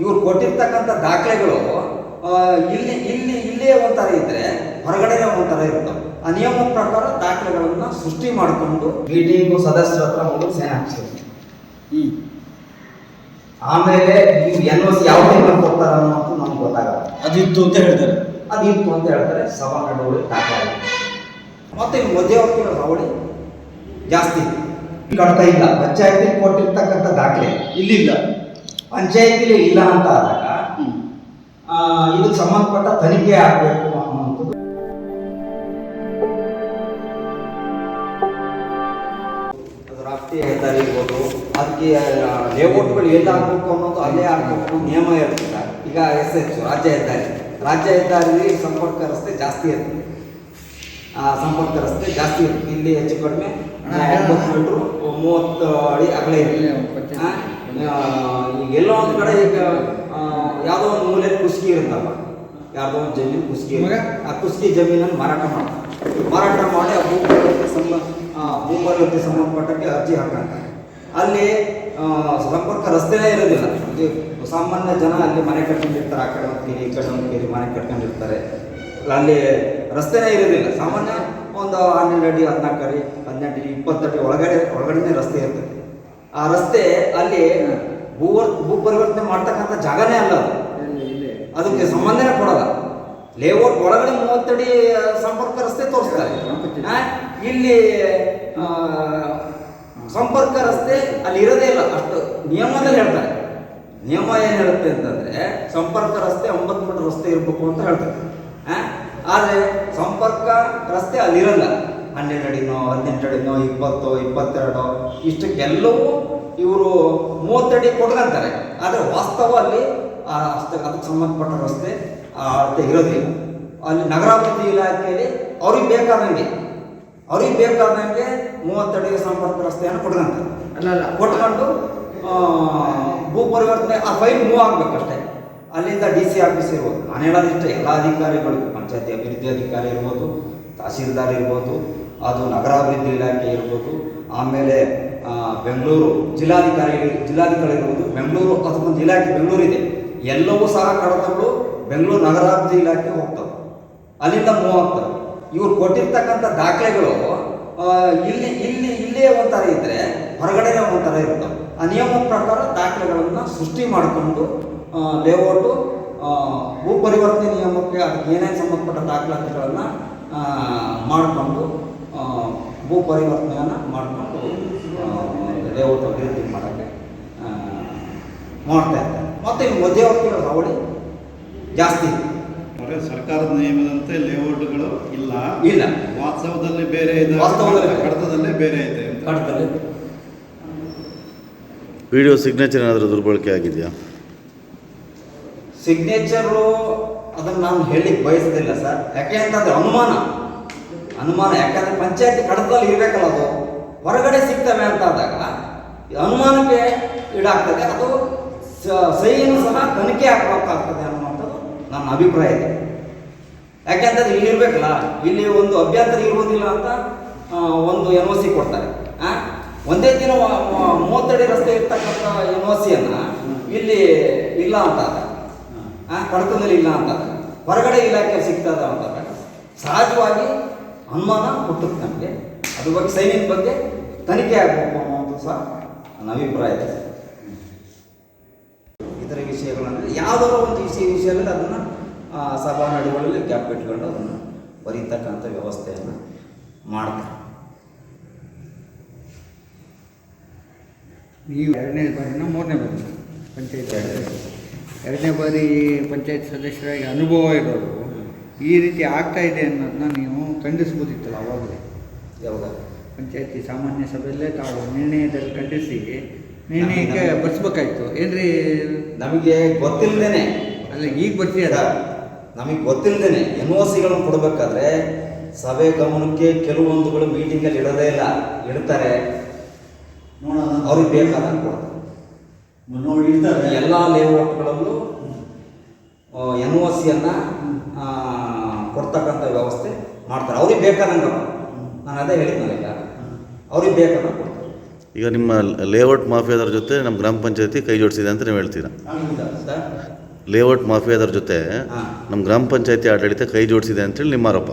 ಇವ್ರು ಕೊಟ್ಟಿರ್ತಕ್ಕಂಥ ದಾಖಲೆಗಳು ಇಲ್ಲಿ ಇಲ್ಲಿ ಇಲ್ಲೇ ಒಂಥರ ಇದ್ರೆ ಹೊರಗಡೆನೇ ಒಂಥರ ಇರ್ತವೆ. ಆ ನಿಯಮ ಪ್ರಕಾರ ದಾಖಲೆಗಳನ್ನು ಸೃಷ್ಟಿ ಮಾಡಿಕೊಂಡು ಮೀಟಿಂಗು ಸದಸ್ಯರ ಹತ್ರ ಮೊದಲು ಸೈನ್ ಹಾಕ್ಸಿದ್ರು. ಆಮೇಲೆ ನೀವು ಎನ್ ಓ ಸಿ ಯಾವ ಕೊಡ್ತಾರ ಅನ್ನೋದು ನಮ್ಗೆ ಗೊತ್ತಾಗಲ್ಲ. ಅದಿತ್ತು ಅಂತ ಹೇಳ್ತಾರೆ. ಅದಿತ್ತು ಅಂತ ಹೇಳ್ತಾರೆ ಸಭಾ ನಡುವಳಿ ದಾಖಲೆ ಮತ್ತೆ ಮಧ್ಯವರ್ತಿಗಳ ಹಾವಳಿ ಜಾಸ್ತಿ. ಕಡ್ತಾ ಇಲ್ಲ. ಪಂಚಾಯತಿ ಕೊಟ್ಟಿರ್ತಕ್ಕಂಥ ದಾಖಲೆ. ಇಲ್ಲಿಲ್ಲ. ಪಂಚಾಯತಿಲಿ ಇಲ್ಲ ಅಂತ ಆದಾಗ ಆ, ಇದಕ್ಕೆ ಸಂಬಂಧಪಟ್ಟ ತನಿಖೆ ಆಗಬೇಕು ಅನ್ನುವಂಥದ್ದು. ರಾಷ್ಟ್ರೀಯ ಹೆದ್ದಾರಿ ಇರ್ಬೋದು ಅದಕ್ಕೆ ಲೇಔಟ್ಗಳು ಎಲ್ಲಿ ಹಾಕ್ಬೇಕು ಅನ್ನೋದು ಅಲ್ಲೇ ಹಾಕ್ಬೇಕು ಅನ್ನೋ ನಿಯಮ ಇರ್ತದೆ ಈಗ ಎಸ್ ಎಚ್ ರಾಜ್ಯ ಹೆದ್ದಾರಿ. ರಾಜ್ಯ ಹೆದ್ದಾರಿಯಲ್ಲಿ ಸಂಪರ್ಕ ರಸ್ತೆ ಜಾಸ್ತಿ ಇರ್ತದೆ. ಆ ಸಂಪರ್ಕ ರಸ್ತೆ ಜಾಸ್ತಿ ಇರ್ತದೆ. ಇಲ್ಲಿ ಹೆಚ್ಚು ಕಡಿಮೆ ಎಂಬತ್ತು ಮೀಟ್ರು ಮೂವತ್ತು ಅಡಿ ಅಗಲ ಆ, ಈಗ ಎಲ್ಲೋ ಒಂದು ಕಡೆ ಈಗ ಯಾವುದೋ ಒಂದು ಮೂಲೆ ಕುಸ್ಕಿ ಇರ್ತಾವ ಯಾವುದೋ ಒಂದು ಜಮೀನು ಕುಸ್ಕಿ. ಆ ಕುಸ್ಕಿ ಜಮೀನನ್ನು ಮಾರಾಟ ಮಾಡ್ತಾರೆ. ಮಾರಾಟ ಮಾಡಿ ಆ ಭೂಪರಿವರ್ತನೆ ಸಂಬಂಧ ಆ, ಭೂಪರಿವರ್ತನೆ ಸಂಬಂಧಪಟ್ಟಕ್ಕೆ ಅರ್ಜಿ ಹಾಕಂತಾರೆ. ಅಲ್ಲಿ ಸಂಪರ್ಕ ರಸ್ತೆನೇ ಇರೋದಿಲ್ಲ ಸಾಮಾನ್ಯ ಜನ ಅಲ್ಲಿ ಮನೆ ಕಟ್ಕೊಂಡಿರ್ತಾರೆ ಆ ಕಡೆ ಒಂದು ಕೇರಿ ಈ ಕಡೆ ಒಂದು ಕೇರಿ ಮನೆ ಕಟ್ಕೊಂಡಿರ್ತಾರೆ. ಅಲ್ಲಿ ರಸ್ತೆನೇ ಇರೋದಿಲ್ಲ ಸಾಮಾನ್ಯ ಒಂದು ಹನ್ನೆರಡು ಅಡಿ ಹದಿನಾಲ್ಕು ಅಡಿ ಹದಿನೆಂಟು ಅಡಿ ಇಪ್ಪತ್ತು ಅಡಿ ಒಳಗಡೆ ಒಳಗಡೆನೇ ರಸ್ತೆ ಇರ್ತದೆ. ಆ ರಸ್ತೆ ಅಲ್ಲಿ ಭೂವರ್ ಭೂ ಪರಿವರ್ತನೆ ಮಾಡ್ತಕ್ಕಂಥ ಜಾಗನೇ ಅಲ್ಲ ಅದು. ಅದಕ್ಕೆ ಸಂಬಂಧನೇ ಕೊಡಲ್ಲ. ಲೇಔಟ್ ಒಳಗಡೆ ಮೂವತ್ತಡಿ ಸಂಪರ್ಕ ರಸ್ತೆ ತೋರಿಸ್ತಾರೆ. ಇಲ್ಲಿ ಸಂಪರ್ಕ ರಸ್ತೆ ಅಲ್ಲಿ ಇರೋದೇ ಇಲ್ಲ. ಅಷ್ಟು ನಿಯಮದಲ್ಲಿ ಹೇಳ್ತಾರೆ. ನಿಯಮ ಏನು ಹೇಳುತ್ತೆ ಅಂತಂದ್ರೆ ಸಂಪರ್ಕ ರಸ್ತೆ ಒಂಬತ್ತು ಮೀಟರ್ ರಸ್ತೆ ಇರಬೇಕು ಅಂತ ಹೇಳ್ತಾರೆ. ಆದರೆ ಆದ್ರೆ ಸಂಪರ್ಕ ರಸ್ತೆ ಅಲ್ಲಿರಲ್ಲ. ಹನ್ನೆರಡು ಅಡಿನೋ ಹದಿನೆಂಟು ಅಡಿನೋ ಇಪ್ಪತ್ತು ಇಪ್ಪತ್ತೆರಡು ಇಷ್ಟಕ್ಕೆಲ್ಲವೂ ಇವರು ಮೂವತ್ತಡಿ ಕೊಟ್ಕೊಂತಾರೆ ಆದರೆ ವಾಸ್ತವ ಅಲ್ಲಿ ಆ ಅಷ್ಟು ಅದಕ್ಕೆ ಸಂಬಂಧಪಟ್ಟ ರಸ್ತೆ ಆ ಅಳತೆ ಇರೋದಿಲ್ಲ. ಅಲ್ಲಿ ನಗರಾಭಿವೃದ್ಧಿ ಇಲಾಖೆಯಲ್ಲಿ ಅವ್ರಿಗೆ ಬೇಕಾದಂಗೆ ಅವ್ರಿಗೆ ಬೇಕಾದಂಗೆ ಮೂವತ್ತಡಿಗೆ ಸಂಪರ್ಕ ರಸ್ತೆಯನ್ನು ಕೊಟ್ಕೊಂತಾರೆ ಅಲ್ಲ ಅಲ್ಲ ಕೊಟ್ಕೊಂಡು ಭೂ ಪರಿವರ್ತನೆ ಆ ಫೈಲ್ ಮೂವ್ ಆಗಬೇಕಷ್ಟೇ. ಅಲ್ಲಿಂದ ಡಿ ಸಿ ಆಫೀಸ್ ಇರ್ಬೋದು. ನಾನು ಹೇಳೋದಿಷ್ಟೇ ಎಲ್ಲ ಅಧಿಕಾರಿಗಳು ಪಂಚಾಯತಿ ಅಭಿವೃದ್ಧಿ ಅಧಿಕಾರಿ ಇರ್ಬೋದು ತಹಸೀಲ್ದಾರ್ ಇರ್ಬೋದು ಅದು ನಗರಾಭಿವೃದ್ಧಿ ಇಲಾಖೆ ಇರ್ಬೋದು, ಆಮೇಲೆ ಬೆಂಗಳೂರು ಜಿಲ್ಲಾಧಿಕಾರಿ ಜಿಲ್ಲಾಧಿಕಾರಿ ಇರ್ಬೋದು ಬೆಂಗಳೂರು ಅದಕ್ಕೊಂದು ಇಲಾಖೆ ಬೆಂಗಳೂರಿದೆ ಎಲ್ಲವೂ ಸಹ ಕಡತಗಳು ಬೆಂಗಳೂರು ನಗರಾಭಿವೃದ್ಧಿ ಇಲಾಖೆ ಹೋಗ್ತವೆ. ಅಲ್ಲಿಂದ ಮೂವ್ ಆಗ್ತವೆ. ಇವ್ರು ಕೊಟ್ಟಿರ್ತಕ್ಕಂಥ ದಾಖಲೆಗಳು ಇಲ್ಲಿ ಇಲ್ಲಿ, ಇಲ್ಲೇ ಒಂಥರ ಇದ್ದರೆ ಹೊರಗಡೆನೇ ಒಂಥರ ಇರ್ತವೆ. ಆ ನಿಯಮ ಪ್ರಕಾರ ದಾಖಲೆಗಳನ್ನು ಸೃಷ್ಟಿ ಮಾಡಿಕೊಂಡು ಲೇಔಟು ಭೂ ಪರಿವರ್ತನೆ ನಿಯಮಕ್ಕೆ ಅದಕ್ಕೆ ಏನೇನು ಸಂಬಂಧಪಟ್ಟ ದಾಖಲಾತಿಗಳನ್ನು ಮಾಡಿಕೊಂಡು ಭೂ ಪರಿವರ್ತನೆಯನ್ನು ಮಾಡಿಕೊಂಡು ಲೇಔಟ್ ಅಭಿವೃದ್ಧಿ ಮಾಡೋಕ್ಕೆ ಮಾಡ್ತಾ ಇರ್ತಾರೆ ಮತ್ತು ಈ ಮಧ್ಯವರ್ತಿಗಳ ಹಾವಳಿ ಜಾಸ್ತಿ ಸರ್ಕಾರದ ನಿಯಮದಂತೆ ಲೇಔಟ್ಗಳು ಇಲ್ಲ. ಇಲ್ಲ. ವಾಸ್ತವದಲ್ಲಿ ಬೇರೆ ಇದೆ ವಾಸ್ತವದಲ್ಲಿ ಕಡತದಲ್ಲಿ ಬೇರೆ ಇದೆ ಕಡತದಲ್ಲಿ ವಿಡಿಯೋ ಸಿಗ್ನೇಚರ್ ಏನಾದರೂ ದುರ್ಬಳಕೆ ಆಗಿದೆಯಾ? ಸಿಗ್ನೇಚರು ಅದನ್ನು ನಾನು ಹೇಳಿಕ್ಕೆ ಬಯಸೋದಿಲ್ಲ ಸರ್. ಯಾಕೆ ಅಂತಂದ್ರೆ ಅನುಮಾನ. ಅನುಮಾನ, ಯಾಕಂದ್ರೆ ಪಂಚಾಯತಿ ಕಡತದಲ್ಲಿ ಇರಬೇಕಲ್ಲ ಅದು ಹೊರಗಡೆ ಸಿಗ್ತವೆ ಅಂತ ಆದಾಗ ಅನುಮಾನಕ್ಕೆ ಈಡಾಗ್ತದೆ, ಅದು ಸಹಿಯನ್ನು ಸಹ ತನಿಖೆ ಹಾಕಬೇಕಾಗ್ತದೆ ಅನ್ನುವಂಥದ್ದು ನನ್ನ ಅಭಿಪ್ರಾಯ ಇದೆ ಯಾಕೆಂತಂದ್ರೆ ಇಲ್ಲಿ ಇರ್ಬೇಕಲ್ಲ, ಇಲ್ಲಿ ಒಂದು ಅಭ್ಯಂತರ ಇರುವುದಿಲ್ಲ ಅಂತ ಒಂದು ಎನ್ ಒ ಸಿ ಕೊಡ್ತಾರೆ? ಒಂದೇ ದಿನ ಮೂವತ್ತಡಿ ರಸ್ತೆ ಇರ್ತಕ್ಕಂಥ ಎನ್ ಒ ಸಿಯನ್ನು ಇಲ್ಲಿ ಇಲ್ಲ ಅಂತ ಕಡತದಲ್ಲಿ ಇಲ್ಲ ಅಂತ ಹೊರಗಡೆ ಇಲಾಖೆ ಸಿಗ್ತದ ಅಂತ ಸಹಜವಾಗಿ ಅನುಮಾನ ಹುಟ್ಟುತ್ತೆ ನಮಗೆ. ಅದ್ರ ಬಗ್ಗೆ ಸೈನ್ಯದ ಬಗ್ಗೆ ತನಿಖೆ ಆಗಬೇಕು ಅನ್ನೋದು ಸಹ ನನ್ನ ಅಭಿಪ್ರಾಯ ಇದೆ. ಇತರ ವಿಷಯಗಳಂದರೆ ಯಾವುದಾದ್ರು ಒಂದು ವಿಷಯ ವಿಷಯದಲ್ಲಿ ಅದನ್ನು ಸಭಾ ನಡುಗಳಲ್ಲಿ ಗ್ಯಾಪ್ ಇಟ್ಕೊಂಡು ಅದನ್ನು ಬರೀತಕ್ಕಂಥ ವ್ಯವಸ್ಥೆಯನ್ನು ಮಾಡ್ತಾರೆ. ನೀವು ಎರಡನೇ ಬಾರಿನ ಮೂರನೇ ಬಾರಿ ಪಂಚಾಯತ್ ಎರಡನೇ ಬಾರಿ. ಪಂಚಾಯತ್ ಸದಸ್ಯರಾಗಿ ಅನುಭವ ಇರೋರು ಈ ರೀತಿ ಆಗ್ತಾ ಇದೆ ಅನ್ನೋದನ್ನ ನೀವು ಖಂಡಿಸ್ಬೋದಿತ್ತಲ್ಲ ಅವಾಗಲೇ? ಯಾವಾಗ? ಪಂಚಾಯತಿ ಸಾಮಾನ್ಯ ಸಭೆಯಲ್ಲೇ ತಾವು ನಿರ್ಣಯದಲ್ಲಿ ಖಂಡಿಸಿ ನಿರ್ಣಯಕ್ಕೆ ಬರ್ಸ್ಬೇಕಾಯ್ತು. ಏನ್ರಿ? ನಮಗೆ ಗೊತ್ತಿಲ್ಲದೇನೆ ಅಲ್ಲ ಈಗ ಬರ್ತೀಯಲ್ಲ ನಮಗೆ ಗೊತ್ತಿಲ್ಲದೇನೆ ಎನ್ ಒ ಸಿಗಳನ್ನು ಕೊಡಬೇಕಾದ್ರೆ ಸಭೆ ಗಮನಕ್ಕೆ ಕೆಲವೊಂದುಗಳು ಮೀಟಿಂಗಲ್ಲಿ ಇಡೋದೇ ಇಲ್ಲ. ಇಡ್ತಾರೆ. ಅವ್ರಿಗೆ ಬೇಕಾದ ಕೊಡ್ತಾರೆ. ನೋಡಿ ಎಲ್ಲ ಲೇಔಟ್ಗಳಲ್ಲೂ ಎನ್ ಒ ಸಿಯನ್ನು ಕೊಡ್ತಕ್ಕಂಥ ವ್ಯವಸ್ಥೆ ಮಾಡ್ತಾರೆ. ಅವ್ರಿಗೆ ಬೇಕಾದಂಗೆ ನಾನು ಅದೇ ಹೇಳಿದ್ನಲ್ಲ ಈಗ. ಅವ್ರಿಗೆ ಬೇಕಾದ ಈಗ ನಿಮ್ಮ ಲೇಔಟ್ ಮಾಫಿಯಾದವ್ರ ಜೊತೆ ನಮ್ಮ ಗ್ರಾಮ ಪಂಚಾಯತಿ ಕೈ ಜೋಡಿಸಿದೆ ಅಂತ ನೀವು ಹೇಳ್ತೀರಾ? ಲೇಔಟ್ ಮಾಫಿಯಾದವ್ರ ಜೊತೆ ನಮ್ಮ ಗ್ರಾಮ ಪಂಚಾಯತಿ ಆಡಳಿತ ಕೈ ಜೋಡಿಸಿದೆ ಅಂತೇಳಿ ನಿಮ್ಮ ಆರೋಪ.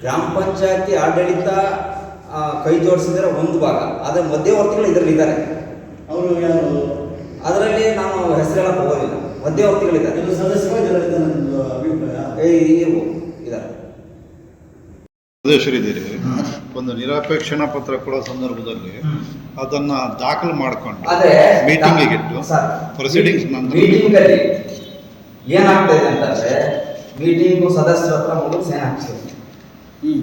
ಗ್ರಾಮ ಪಂಚಾಯತಿ ಆಡಳಿತ ಕೈ ಜೋಡಿಸಿದ್ರೆ ಒಂದು ಭಾಗ. ಆದರೆ ಮಧ್ಯವರ್ತಿಗಳು ಇದರಲ್ಲಿದ್ದಾರೆ ಅವರು ಯಾರು? ಅದರಲ್ಲಿ ನಾನು ಹೆಸರು ಹೇಳಕ್ಕೆ ಹೋಗೋದಿಲ್ಲ. ಮಧ್ಯವರ್ತಿಗಳಿದ್ದಾರೆ. ಸದಸ್ಯರು ಇದ್ದಾರೆ ಅಭಿಪ್ರಾಯ. ಏ, ಇರ್ಬೋದು. ಇದ್ದಾರೆ ಸದಸ್ಯರಿದ್ದೀರಿ ಒಂದು ನಿರಾಪೇಕ್ಷಣಾ ಪತ್ರ ಕೊಡೋ ಸಂದರ್ಭದಲ್ಲಿ ಅದನ್ನ ದಾಖಲು ಮಾಡ್ಕೊಂಡು ಮೀಟಿಂಗ್ ಮೀಟಿಂಗಿಗೆ ಇಟ್ಟು ಸರ್, ಪ್ರೊಸೀಡಿಂಗ್ಸ್ ನಂತರ ಮೀಟಿಂಗ್ ಅಲ್ಲಿ ಏನಾಗ್ತದೆ ಅಂತಂದ್ರೆ ಮೀಟಿಂಗು ಸದಸ್ಯರ ಹತ್ರ ಮೊದಲು ಸೈನ್ ಹಾಕ್ಸ್ಬೇಕು ಹ್ಞೂ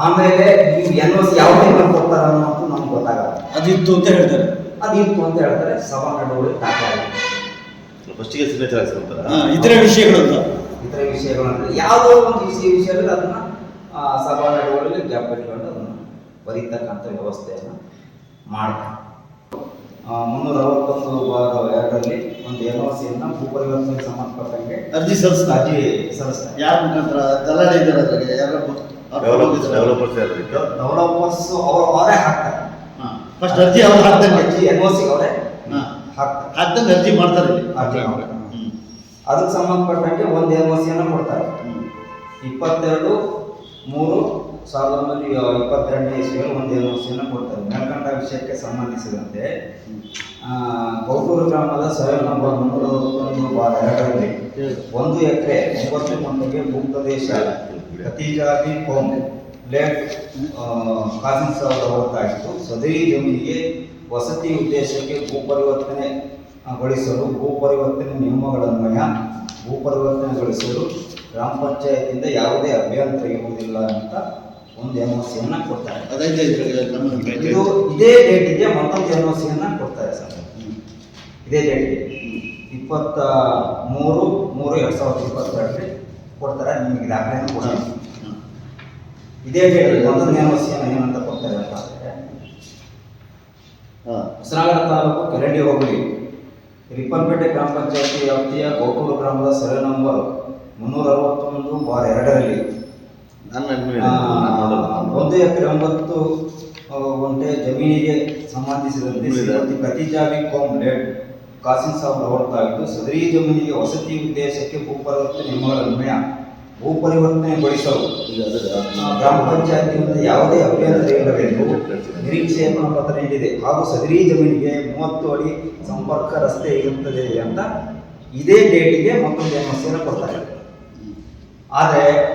ಆಮೇಲೆ ನೀವು ಎನ್ ಎಸ್ ಯಾವ ಟೈಮಲ್ಲಿ ಕೊಡ್ತಾರ ಅನ್ನೋದು ನಮ್ಗೆ ಗೊತ್ತಾಗಲ್ಲ. ಅದಿತ್ತು ಅಂತ ಹೇಳ್ತಾರೆ. ಅದಿತ್ತು ಇತ್ತು ಅಂತ ಹೇಳ್ತಾರೆ ಸಭಾ ನಡುವಳಿ ದಾಖಲೆ ಫಸ್ಟಿಗೆ ಸಿಗ್ನೇಚರ್ ಹಾಕ್ಸ್ಕೊಂತಾರೆ ಇತರ ವಿಷಯಗಳು ಅಂತ ಇತರ ವಿಷಯಗಳಂದ್ರೆ ಯಾವುದೋ ಒಂದು ವಿಷಯ ವಿಷಯದಲ್ಲಿ ಅದನ್ನ ಆ, ಸಭಾ ನಡುವಲ್ಲಿ ಗ್ಯಾಪ್ ಇಟ್ಕೊಂಡು ಅದನ್ನ ಬರೀತಕ್ಕಂಥ ವ್ಯವಸ್ಥೆಯನ್ನು ಮಾಡ್ತಾರೆ. ಮುನ್ನೂರ ಅರವತ್ತೊಂದು ಭಾಗ ಎರಡರಲ್ಲಿ ಒಂದು ಎನ್ ಒ ಸಿಯನ್ನು ಭೂ ಪರಿವರ್ತನೆಗೆ ಸಂಬಂಧಪಟ್ಟಂಗೆ ಅರ್ಜಿ ಸಲ್ಲಿಸ್ತಾ ಅರ್ಜಿ ಸಲ್ಲಿಸ್ತಾರೆ. ಯಾರ ಮುಖಾಂತರ ದಲ್ಲಾಳಿ ಇದ್ದಾರೆ ಅದ್ರಾಗೆ ಯಾರು ಡೆವಲಪರ್ಸ್ ಅವರು ಅವರೇ ಹಾಕ್ತಾರೆ. ಫಸ್ಟ್ ಅರ್ಜಿ ಅವ್ರು ಹಾಕ್ತಾರೆ. ಅರ್ಜಿ ಎನ್ ಒ ಸಿ ಅವರೇ ಹಾಂ ಹಾಕ್ತಾರೆ. ಹಾಕ್ದಂಗೆ ಅರ್ಜಿ ಮಾಡ್ತಾರೆ ಅರ್ಜಿ ಅವ್ರೇ. ಅದಕ್ಕೆ ಸಂಬಂಧಪಟ್ಟಂಗೆ ಒಂದು ಎನ್ ಒ ಸಿಯನ್ನು ಕೊಡ್ತಾರೆ ಇಪ್ಪತ್ತೆರಡು ಮೂರು ಸಾವಿರದ ಒಂಬೈನೂರ ಇಪ್ಪತ್ತೆರಡನೇ ಇಸ್ವಿಯಲ್ಲಿ ಒಂದು ಒ ಕೊಡ್ತಾರೆ. ಮೇಲ್ಕಂಡ ವಿಷಯಕ್ಕೆ ಸಂಬಂಧಿಸಿದಂತೆ. ಆ, ಗೌಟೂರು ಗ್ರಾಮದ ಸರ್ವೆ ನಂಬರ್ ಮುನ್ನೂರ ಒಂದು ಬಾರ್ ಎರಡರಲ್ಲಿ. ಒಂದು ಎಕರೆ ಒಂಬತ್ತು ಮಂದಿಗೆ ಭೂಪ್ರದೇಶ ಪ್ರದೇಶ ಖತೀಜಾಬಿ ಕೋಮ್ ಲೇಟ್ ಕಾಸಿನ್ ಸಾವಿರದ ಹೊರತಾಗಿತ್ತು ಸದರಿ ಜಮೀನಿಗೆ ವಸತಿ ಉದ್ದೇಶಕ್ಕೆ ಭೂ ಭೂಪರಿವರ್ತನೆ ನಿಯಮಗಳನ್ವಯ ಭೂ ಪರಿವರ್ತನೆಗೊಳಿಸಲು ಗ್ರಾಮ ಪಂಚಾಯತಿಯಿಂದ ಯಾವುದೇ ಅಭ್ಯಂತರ ಇರುವುದಿಲ್ಲ ಅಂತ ಒಂದು ಎನ್ ಒ ಸಿಯನ್ನು ಕೊಡ್ತಾರೆ ಇದು ಇದೇ ಡೇಟಿಗೆ ಮತ್ತೊಂದು ಎನ್ ಒ ಸಿಯನ್ನು ಕೊಡ್ತಾರೆ ಸರ್. ಇದೇ ಡೇಟಿಗೆ ಇಪ್ಪತ್ತ ಮೂರು ಮೂರು ಎರಡು ಸಾವಿರದ ಇಪ್ಪತ್ತೆರಡರಲ್ಲಿ ಕೊಡ್ತಾರೆ ನಿಮಗೆ ದಾಖಲೆಯನ್ನು ಕೊಡ್ತೀನಿ ಇದೇ ಡೇಟ್ ಮತ್ತೊಂದು ಎನ್ ಒ ಸಿಯನ್ನು ಏನಂತ ಕೊಡ್ತಾರೆ ಅಂತ ಅಂದರೆ ಹೊಸನಗರ ತಾಲೂಕು ಕೆರಡಿ ಹೋಬಳಿ. ರಿಪ್ಪನ್ಪೇಟೆ ಗ್ರಾಮ ಪಂಚಾಯತಿ ವ್ಯಾಪ್ತಿಯ ಗೋಕುಲ ಗ್ರಾಮದ ಸರ್ವೆ ನಂಬರ್ ಮುನ್ನೂರ ಅರವತ್ತೊಂದು ಬಾರ್ ಎರಡರಲ್ಲಿ. ಒಂದು ಎಕರೆ ಒಂಬತ್ತು ಗಂಟೆ ಜಮೀನಿಗೆ ಸಂಬಂಧಿಸಿದಂತೆ ಶ್ರೀಮತಿ ಕೋಮ್ ಲೇಡ್ ಕಾಸಿನ್ ಸಾಬ್ ಹೊರತಾಗಿದ್ದು ಸದರಿ ಜಮೀನಿಗೆ ವಸತಿ ಉದ್ದೇಶಕ್ಕೆ ಭೂ ಪರಿವರ್ತನೆ ನಿಯಮಗಳನ್ವಯ ಭೂ ಪರಿವರ್ತನೆಗೊಳಿಸಲು ಈಗ ಅದರ ಆ, ಗ್ರಾಮ ಪಂಚಾಯತಿಯಿಂದ ಯಾವುದೇ ಅಭ್ಯಂತರ ಇಲ್ಲವೆಂದು ನಿರೀಕ್ಷೇಪಣ ಪತ್ರ ನೀಡಿದೆ. ಹಾಗೂ ಸದರಿ ಜಮೀನಿಗೆ ಮೂವತ್ತು ಅಡಿ ಸಂಪರ್ಕ ರಸ್ತೆ ಇರುತ್ತದೆ ಅಂತ ಇದೇ ಡೇಟಿಗೆ ಮತ್ತೊಂದು ಸಮಸ್ಯೆಯನ್ನು ಕೊಡ್ತಾರೆ. ಆದರೆ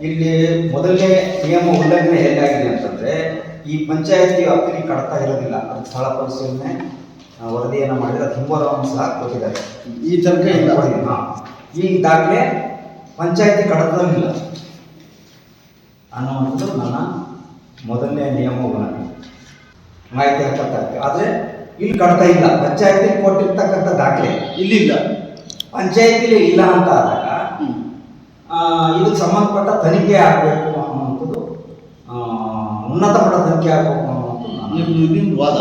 ಇಲ್ಲಿ ಮೊದಲನೇ ನಿಯಮ ಉಲ್ಲಂಘನೆ ಹೇಗಾಗಿದೆ ಅಂತಂದರೆ ಈ ಪಂಚಾಯತಿ ವ್ಯಾಪ್ತಿಗೆ ಕಡತ ಇರೋದಿಲ್ಲ. ಅದು ಸ್ಥಳ ಪರಿಶೀಲನೆ ವರದಿಯನ್ನು ಮಾಡಿದರೆ ಅದು ಹಿಂಬರವನ್ನು ಸಹ ಕೊಟ್ಟಿದ್ದಾರೆ. ಈ ತನಕ ಇಲ್ಲ. ಹಾ. ಈ ದಾಖಲೆ ಪಂಚಾಯತಿ ಕಡತದಲ್ಲಿಲ್ಲ ಅನ್ನುವಂಥದ್ದು ನನ್ನ ಮೊದಲನೇ ನಿಯಮ ಉಲ್ಲಂಘನೆ. ಮಾಹಿತಿ ಹಾಕತ್ತೆ ಆದರೆ ಇಲ್ಲಿ ಕಡತ ಇಲ್ಲ. ಪಂಚಾಯತಿ ಕೊಟ್ಟಿರ್ತಕ್ಕಂಥ ದಾಖಲೆ ಇಲ್ಲಿಲ್ಲ. ಪಂಚಾಯತಿಲಿ ಇಲ್ಲ ಅಂತ ಆದಾಗ ಇದಕ್ಕೆ ಸಂಬಂಧಪಟ್ಟ ತನಿಖೆ ಆಗಬೇಕು ಅನ್ನುವಂಥದ್ದು ಉನ್ನತ ಮಟ್ಟ ತನಿಖೆ ಆಗಬೇಕು ಅನ್ನುವಂಥದ್ದು ನಿಮ್ಮ ವಾದ